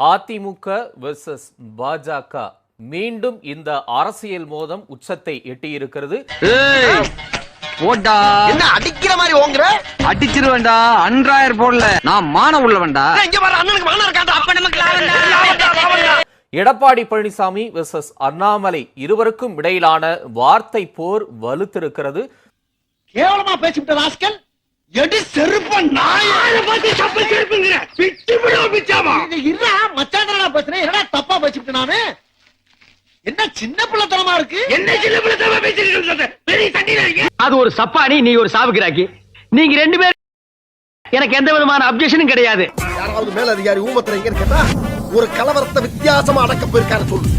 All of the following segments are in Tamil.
அதிமுக வெர்சஸ் பாஜக மீண்டும் இந்த அரசியல் மோதம் உச்சத்தை எட்டியிருக்கிறது. ஏய் போடா. என்ன அடிக்கிற மாதிரி ஓங்குற? அடிச்சிருவேன்டா அன்றாயர் போடல. நான் மான உள்ளவன்டா. இங்க வர அண்ணனுக்கு மகனா இருக்காண்டா அப்ப நமக்கு எடப்பாடி பழனிசாமி வெர்சஸ் அண்ணாமலை இருவருக்கும் இடையிலான வார்த்தை போர் வலுத்திருக்கிறது. கேவலமா பேசிவிட்ட ராஸ்கல்? எடி செருப்ப நாய. பார்த்து தப்பு செருப்புங்கிற பிச்சு விடுவோம் பிச்சாமா. இல்ல மச்சாண்டா பேசுறேன் என்னடா தப்பா பேசிவிட்டு நானு? என்ன சின்ன பிள்ளைத்தனமா இருக்கு? என்ன சின்ன பிள்ளைத்தனமா பேசிட்டு பெரிய தண்ணியில இருக்கீங்க அது ஒரு சப்பானி நீ ஒரு சாவுகிறாக்கி நீங்க ரெண்டு பேரும் எனக்கு எந்த விதமான அப்செக்ஷனும் கிடையாது. யாராவது மேல அதிகாரி ஊமத்துல எங்க இருக்கா ஒரு கலவரத்தை வித்தியாசமா அடக்க போயிருக்காரு சொல்லு.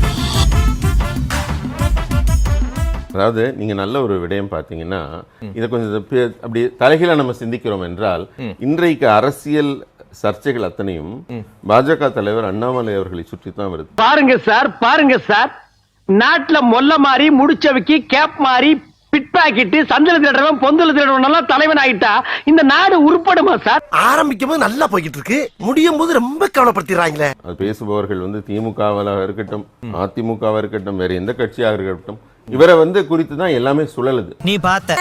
அதாவது நீங்க நல்ல ஒரு விடயம் பார்த்தீங்கன்னா இதை கொஞ்சம் அப்படி தலைகீழ நம்ம சிந்திக்கிறோம் என்றால் இன்றைக்கு அரசியல் சர்ச்சைகள் அத்தனையும் பாஜக தலைவர் அண்ணாமலை அவர்களை சுற்றி தான் வருது. பாருங்க சார் பாருங்க சார். நாட்டுல மொல்ல மாறி முடிச்சவைக்கு கேப் மாறி பிட் பாக்கெட்டு சந்தல திருடவன் பொந்தல எல்லாம் தலைவன் ஆயிட்டா இந்த நாடு உருப்படுமா சார்? ஆரம்பிக்கும் போது நல்லா போய்கிட்டு இருக்கு முடியும் போது ரொம்ப கவலைப்படுத்திடுறாங்களே. அது பேசுபவர்கள் வந்து திமுகவாக இருக்கட்டும் அதிமுகவா இருக்கட்டும் வேற எந்த கட்சியாக இருக்கட்டும் இவரை வந்து குறித்து தான் எல்லாமே சுழலுது. நீ பார்த்த.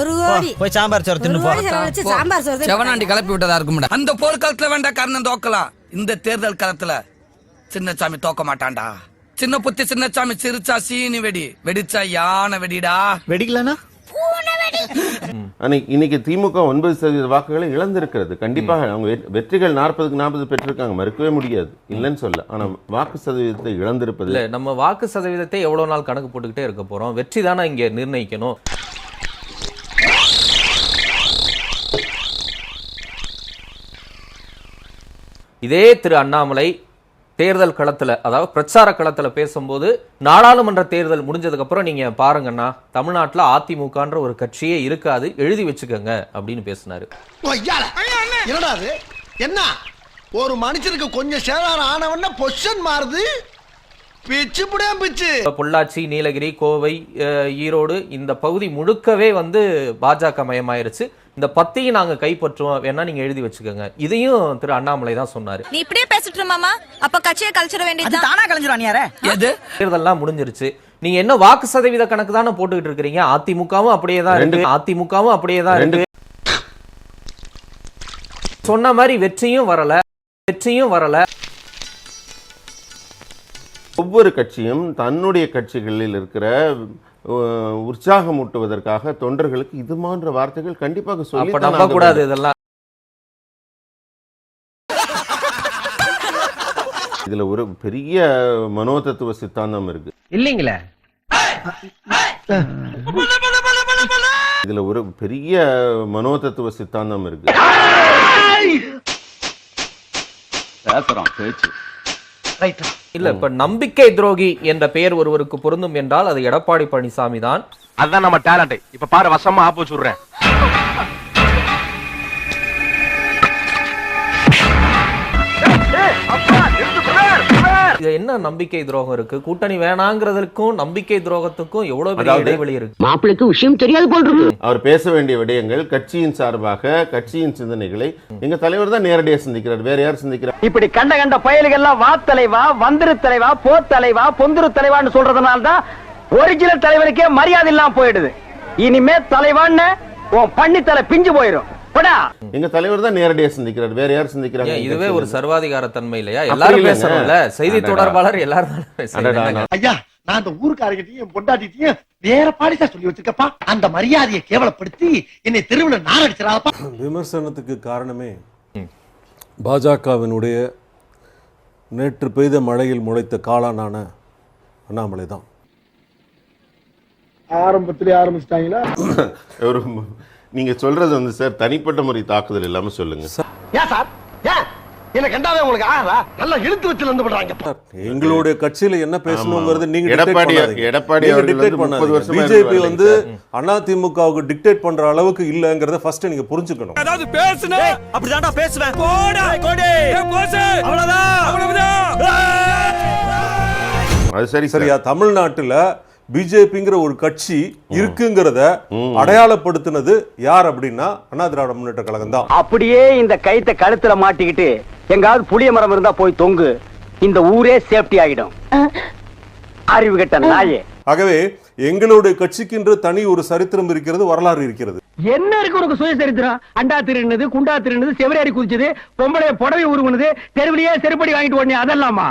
ஒரு கோடி. போய் சாம்பார் சோறு தின்னு போ. கோடி செலவழிச்சு சாம்பார் சோறு தான் செவனாண்டி கிளப்பி விட்டதா இருக்கும்டா அந்த போர்க்காலத்துல வேண்டாம் கர்ணன் தோக்கலாம் இந்த தேர்தல் காலத்துல சின்னசாமி தோக்க மாட்டான்டா. சின்ன புத்தி சின்னசாமி சிரிச்சா சீனி வெடி. வெடிச்சா யானை வெடிடா. வெடிக்கலனா? ஆனா இன்னைக்கு திமுக ஒன்பது சதவீத வாக்குகளை இழந்திருக்கிறது. கண்டிப்பாக அவங்க வெற்றிகள் நாற்பதுக்கு நாற்பது பெற்றிருக்காங்க. மறுக்கவே முடியாது. இல்லைன்னு சொல்ல. ஆனா வாக்கு சதவீதத்தை இழந்திருப்பது. இல்ல நம்ம வாக்கு சதவீதத்தை எவ்வளவு நாள் கணக்கு போட்டுக்கிட்டே இருக்க போறோம்? வெற்றி தானே இங்க நிர்ணயிக்கணும். இதே திரு அண்ணாமலை தேர்தல் களத்துல அதாவது பிரச்சார களத்துல பேசும்போது நாடாளுமன்ற தேர்தல் முடிஞ்சதுக்கு அப்புறம் நீங்க பாருங்கண்ணா தமிழ்நாட்டுல அதிமுகன்ற ஒரு கட்சியே இருக்காது எழுதி வச்சுக்கோங்க அப்படின்னு பேசினாரு. என்ன? ஒரு மனுஷனுக்கு கொஞ்சம் சேதாரம் ஆனவன பொசிஷன் மாறுது? பிச்சு புடியா பிச்சு. பொள்ளாச்சி நீலகிரி கோவை ஈரோடு இந்த பகுதி முழுக்கவே வந்து பாஜக மயமாயிருச்சு. இந்த பத்தையும் நாங்க கைப்பற்றுவோம் வேணா நீங்க எழுதி வச்சுக்கோங்க. இதையும் திரு அண்ணாமலை தான் சொன்னாரு. நீ இப்படியே பேசிட்டு மாமா அப்ப கட்சியை கழிச்சிட வேண்டியது தானா. கலைஞ்சிரும் யாரே எது? தேர்தல்லாம் முடிஞ்சிருச்சு. நீங்க என்ன வாக்கு சதவீத கணக்கு தானே போட்டுக்கிட்டு இருக்கிறீங்க? அதிமுகவும் அப்படியே தான் இருக்கு. அதிமுகவும் அப்படியே தான் இருக்கு. சொன்ன மாதிரி வெற்றியும் வரல. வெற்றியும் வரல. ஒவ்வொரு கட்சியும் தன்னுடைய கட்சிகளில் இருக்கிற உற்சாகமூட்டுவதற்காக தொண்டர்களுக்கு இது போன்ற வார்த்தைகள் கண்டிப்பாக சொல்லி கூடாது இதெல்லாம் இதுல ஒரு பெரிய மனோதத்துவ சித்தாந்தம் இருக்கு. இல்லீங்களே? இதுல ஒரு பெரிய மனோதத்துவ சித்தாந்தம் இருக்கு. பேசுறோம் பேச்சு. இல்ல இப்ப நம்பிக்கை துரோகி என்ற பெயர் ஒருவருக்கு பொருந்தும் என்றால் அது எடப்பாடி பழனிசாமி தான் அதான் நம்ம டேலண்ட் இப்ப பாரு வசமா ஆப்பு வச்சுடுறேன் இது என்ன நம்பிக்கை துரோகம் இருக்கு? கூட்டணி வேணாங்கிறதுக்கும் நம்பிக்கை துரோகத்துக்கும் எவ்வளவு பெரிய இடைவெளி இருக்கு? மாப்பிளைக்கு விஷயம் தெரியாது போல் இருக்கு. அவர் பேச வேண்டிய விடயங்கள் கட்சியின் சார்பாக கட்சியின் சிந்தனைகளை எங்க தலைவர் தான் நேரடியாக சிந்திக்கிறார். வேற யார் சிந்திக்கிறார்? இப்படி கண்ட கண்ட பயலுகள்லாம் வா தலைவா வந்திரு தலைவா போ தலைவா பொந்துரு தலைவான்னு சொல்றதுனால தான் ஒரிஜினல் தலைவருக்கே மரியாதை இல்லாம போயிடுது. இனிமே தலைவான்னு உன் பண்ணி தலை பிஞ்சு போயிடும் எங்க தலைவர் தான் நேரடியாக சிந்திக்கிறார். வேற யார் சிந்திக்கிறாங்க? இதுவே ஒரு சர்வாதிகார தன்மை இல்லையா எல்லாரும். பேசணும்ல செய்தி. தொடர்பாளர் எல்லாரும் ஐயா நான் அந்த ஊருக்காரகிட்டையும் பொண்டாட்டிட்டையும் வேற பாடிசா சொல்லி வச்சிருக்கப்பா. அந்த மரியாதையை கேவலப்படுத்தி என்னை தெருவுல நார் அடிச்சிடாதப்பா விமர்சனத்துக்கு காரணமே பாஜகவினுடைய நேற்று பெய்த மழையில் முளைத்த காளானான அண்ணாமலை தான். ஆரம்பத்திலே ஆரம்பிச்சிட்டாங்களா? ஒரு நீங்க சொல்றது வந்து சார் தனிப்பட்ட முறை தாக்குதல் இல்லாம சொல்லுங்க. ஏன் சார்? ஏன் என்ன கண்டாவே உங்களுக்கு ஆறா நல்லா இழுத்து வச்சு வந்து பண்றாங்க எங்களுடைய கட்சியில என்ன பேசணுங்கிறது நீங்க எடப்பாடி-. எடப்பாடி முப்பது பண்ணாதீங்க. பிஜேபி வந்து அதிமுகவுக்கு டிக்டேட் பண்ற அளவுக்கு இல்லங்கிறத ஃபர்ஸ்ட் நீங்க புரிஞ்சுக்கணும். அதாவது பேசுன அப்படிதான்டா பேசுவேன். போடா. கோடி. போசு அவ்வளவுதான். அவ்வளவுதான். அது சரி சரியா தமிழ்நாட்டுல பிஜேபிங்கிற ஒரு கட்சி இருக்குங்கிறத அடையாளப்படுத்தினது யார் அப்படின்னா அண்ணா திராவிட முன்னேற்ற கழகம் தான். அப்படியே இந்த கைத்த கழுத்துல மாட்டிக்கிட்டு எங்காவது புளிய மரம் இருந்தா போய் தொங்கு. இந்த ஊரே சேஃப்டி ஆகிடும் அறிவு கெட்ட நாயே. ஆகவே எங்களுடைய கட்சிக்கென்று தனி ஒரு சரித்திரம் இருக்கிறது வரலாறு இருக்கிறது. என்ன இருக்கு உனக்கு சுயசரித்திரம்? அண்டா திருநது குண்டா திருநது செவரேறி குதிச்சது பொம்பளை புடவை உருகுனது தெருவிலேயே செருப்படி வாங்கிட்டு ஓடனே அதெல்லாமா?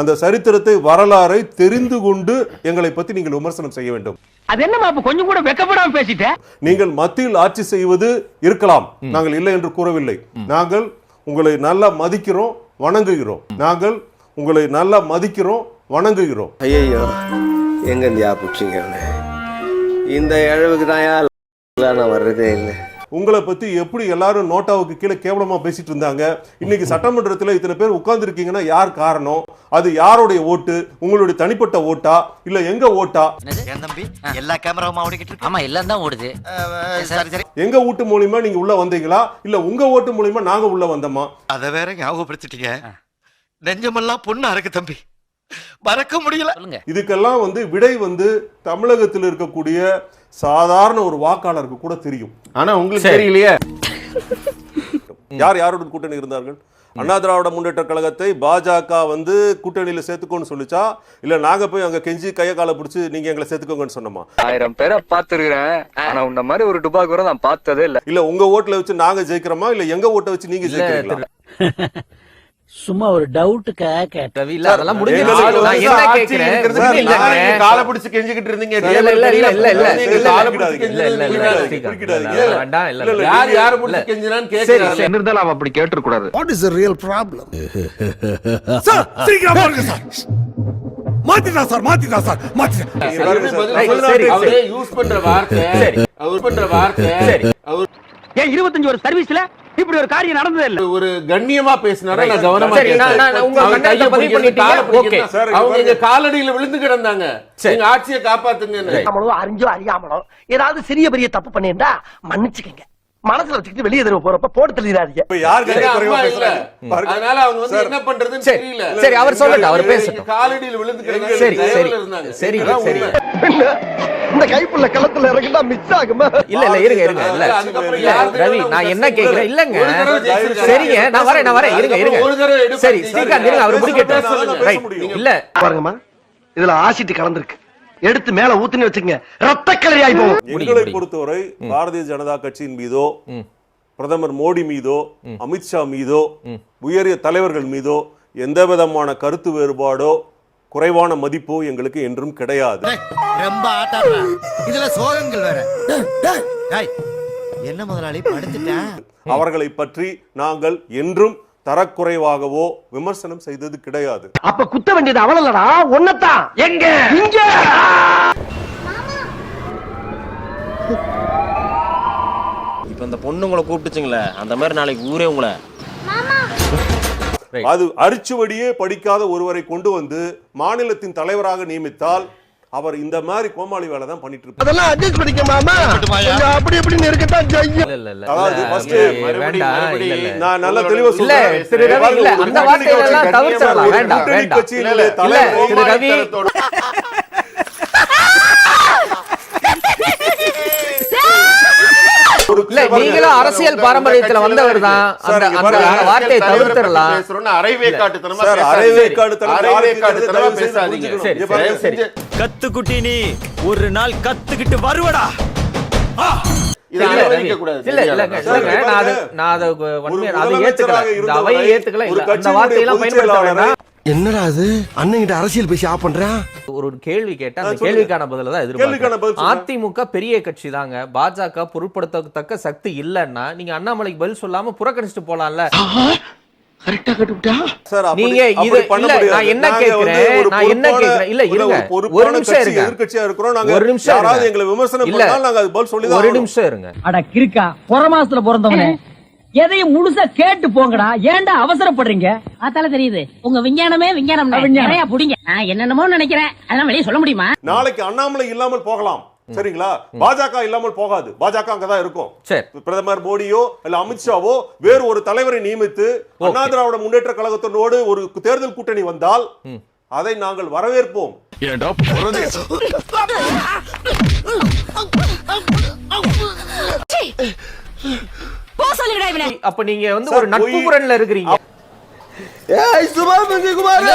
அந்த சரித்திரத்தை வரலாறை தெரிந்து கொண்டு எங்களை பத்தி நீங்கள் விமர்சனம் செய்ய வேண்டும். அது என்னமா அப்ப கொஞ்சம் கூட வெக்கப்படாம பேசிட்டேன் நீங்கள் மத்தியில் ஆட்சி செய்வது இருக்கலாம். நாங்கள் இல்லை என்று கூறவில்லை. நாங்கள் உங்களை நல்லா மதிக்கிறோம் வணங்குகிறோம். நாங்கள் உங்களை நல்லா மதிக்கிறோம் வணங்குகிறோம். ஐயோ எங்க இந்தியா பிடிச்சிங்க இந்த இழவுக்கு தான் நான் வர்றதே இல்லை. உங்களை பத்தி எப்படி எல்லாரும் நோட்டாவுக்கு கீழே கேவலமா பேசிட்டு இருந்தாங்க? இன்னைக்கு சட்டமன்றத்துல இத்தனை பேர் உட்கார்ந்து இருக்கீங்கன்னா யார் காரணம்? அது யாருடைய ஓட்டு? உங்களுடைய தனிப்பட்ட ஓட்டா? இல்ல எங்க ஓட்டா? தம்பி? எல்லா கேமராவும் ஓடிக்கிட்டு ஆமா எல்லாம் தான் ஓடுது. சரி சரி எங்க ஓட்டு மூலியமா நீங்க உள்ள வந்தீங்களா? இல்ல உங்க ஓட்டு மூலியமா நாங்க உள்ள வந்தோமா? அத வேற ஞாபகப்படுத்திட்டீங்க. நெஞ்சமெல்லாம் பொண்ணா இருக்கு தம்பி. மறக்க முடியல. சொல்லுங்க. இதுக்கெல்லாம் வந்து விடை வந்து தமிழகத்தில் இருக்கக்கூடிய சாதாரண ஒரு வாக்காளருக்கு கூட தெரியும். ஆனா உங்களுக்கு. தெரியலையே? யார் யாருடன் கூட்டணி இருந்தார்கள்? அண்ணா திராவிட முன்னேற்ற கழகத்தை பாஜக வந்து கூட்டணியில சேர்த்துக்கோன்னு சொல்லிச்சா? இல்ல நாங்க போய் அங்க கெஞ்சி கைய காலை பிடிச்சு நீங்க எங்களை சேர்த்துக்கோங்கன்னு சொன்னோமா? ஆயிரம் பேரை பார்த்துருக்கிறேன். ஆனா உன்ன மாதிரி ஒரு டுபாக்கு கூட நான் பார்த்ததே இல்ல. இல்ல உங்க ஓட்டுல வச்சு நாங்க ஜெயிக்கிறோமா? இல்ல எங்க ஓட்டை வச்சு நீங்க ஜெயிக்கிறீங்களா? சும்மா ஒரு டவுட்டுக்கா கேட்டேன் இல்ல அதெல்லாம் நான் என்ன கேக்குறேன் இருக்கிறது இல்ல, நீங்க இல்ல, நீங்க காலை பிடிச்சு கெஞ்சிக்கிட்டு இருந்தீங்க இல்ல, இல்ல, இல்ல, இல்ல, இல்ல, நீங்க இல்ல, காலை இல்ல, பிடிச்சு இல்ல, இல்ல, இல்ல, கெஞ்சிக்கிட்டு ஸ்ரீகாந்த். குறிக்கிடாதீங்க. இல்ல, இல்ல, வேண்டாம், இல்ல, இல்ல, இல்ல, இல்ல. யார் யாரு இல்ல. பிடிச்சு கெஞ்சினான்னு சரி, கேட்கிறாரு சரி. இருந்தாலும் அவன் அப்படி கேட்டுக்கூடாது வாட் இஸ் ரியல் ப்ராப்ளம் சீக்கிரம் பாருங்க சார் மாத்திட்டா சார் மாத்திட்டா சார். யூஸ் பண்ற வார்த்தை. அவர் பண்ற வார்த்தை சரி. அவர் ஏன் இருபத்தஞ்சு ஒரு சர்வீஸ்ல இப்படி ஒரு காரியம் நடந்ததே இல்ல. ஒரு கண்ணியமா பேசினாரா? நான் கவனமா அவங்க காலடியில விழுந்து கிடந்தாங்க. எங்க ஆட்சியை காப்பாத்துங்கன்னு. அறியாமலோ அறிஞ்சோ அறியாமலோ ஏதாவது சிறிய பெரிய தப்பு பண்ணிருந்தா மன்னிச்சுக்கங்க. மனசுல வச்சுக்கிட்டு வெளியே தருவ போறப்ப போட்டு தள்ளிடாதீங்க. இப்ப யார். அதனால அவங்க வந்து சார், என்ன பண்றதுன்னு சரி, தெரியல. சரி, அவர் சொல்லட்டும், அவர் பேசட்டும். காலடியில் விழுந்து சரி, சரி. சரி, சரி. இந்த கைப்புள்ள களத்துல இறங்கிட்டா மிஸ் ஆகுமா? இல்ல இல்ல இருங்க இருங்க. இல்ல இல்ல, ரவி நான் என்ன கேக்குறேன்? இல்லங்க. சரிங்க நான் வரேன் நான் வரேன். இருங்க இருங்க. சரி ஸ்ரீகாந்த் இருங்க அவர் முடிக்கட்டும். சொல்லுங்க. ரைட். இல்ல. பாருங்கம்மா இதுல ஆசிட் கலந்துருக்கு. எடுத்து மேல ஊத்துன்னு வச்சுக்கங்க. ரத்த கலரி போகும். முடி, எங்களை. பொறுத்தவரை பாரதிய ஜனதா கட்சியின் மீதோ. பிரதமர் மோடி மீதோ அமித்ஷா மீதோ உயரிய தலைவர்கள் மீதோ எந்த விதமான கருத்து வேறுபாடோ குறைவான மதிப்போ எங்களுக்கு என்றும் கிடையாது. ரொம்ப இதுல சோகங்கள் வேற. டேய், என்ன முதலாளி? படுத்துட்டேன். அவர்களை பற்றி நாங்கள் என்றும் தரக்குறைவாகவோ விமர்சனம் செய்தது கிடையாது. அப்ப குத்த வேண்டியது அவளல்லடா ஒன்னதான் எங்க? இங்க. இப்ப இந்த பொண்ணு உங்களை கூப்பிட்டுச்சுங்களே அந்த மாதிரி நாளைக்கு ஊரே உங்களை. அது அரிச்சுவடியே படிக்காத ஒருவரை கொண்டு வந்து மாநிலத்தின் தலைவராக நியமித்தால் அவர் இந்த மாதிரி கோமாளி வேலை தான் பண்ணிட்டு இருப்பார் அதெல்லாம் அட்ஜஸ்ட் பண்ணிக்க மாமா. அப்படி இப்படின்னு இருக்கத்தான் செய்யும். இல்ல இல்ல இல்ல. அதாவது இல்ல, மறுபடியும், நான் நல்லா தெளிவா சொல்றேன். இல்ல அந்த வார்த்தைகள் எல்லாம் ஒரு வேண்டாம் வேண்டாம். திரு ரவி இல்ல நீங்களும் அரசியல் பாரம்பரியத்துல வந்தவர் தான். அந்த வார்த்தையை சரி. கத்துக்குட்டி நீ ஒரு நாள் கத்துக்கிட்டு வருவடா. நான் அது ஏத்துக்கல. இந்த அவையை ஏத்துக்கல. கட்சியினுடைய வார்த்தையெல்லாம் பயன்படுத்த என்னடா அது அண்ணன் அரசியல் பேசி ஆஃப் பண்றேன் ஒரு கேள்வி கேட்டா அந்த. கேள்விக்கான பதில தான் எதிர்பார்க்கிறேன். அதிமுக பெரிய கட்சி தாங்க. பாஜக பொருட்படுத்தத்தக்க சக்தி இல்லன்னா நீங்க அண்ணாமலைக்கு பதில் சொல்லாம புறக்கணிச்சுட்டு போலாம்ல. ஒரு நிமிஷம் இருங்க. எதையும் முழுசா கேட்டு போங்கடா. ஏன்டா அவசரப்படுறீங்க? அதால தெரியுது. உங்க விஞ்ஞானமே விஞ்ஞானம். நிறைய புடிங்க. நான் என்னென்னமோ நினைக்கிறேன். அதெல்லாம் வெளியே சொல்ல முடியுமா? நாளைக்கு அண்ணாமலை இல்லாமல் போகலாம். சரிங்களா? பாஜக இல்லாமல் போகாது. பாஜக அங்கதான் இருக்கும். சரி. பிரதமர் மோடியோ இல்ல அமித்ஷாவோ வேறு ஒரு தலைவரை நியமித்து அண்ணா திராவிட முன்னேற்ற கழகத்தினோடு ஒரு தேர்தல் கூட்டணி வந்தால் அதை நாங்கள் வரவேற்போம். போ சொல்லுங்கடா இவனை. அப்ப நீங்க வந்து ஒரு நட்பு புறன்ல இருக்கிறீங்க. ஏய் சுபா குமார்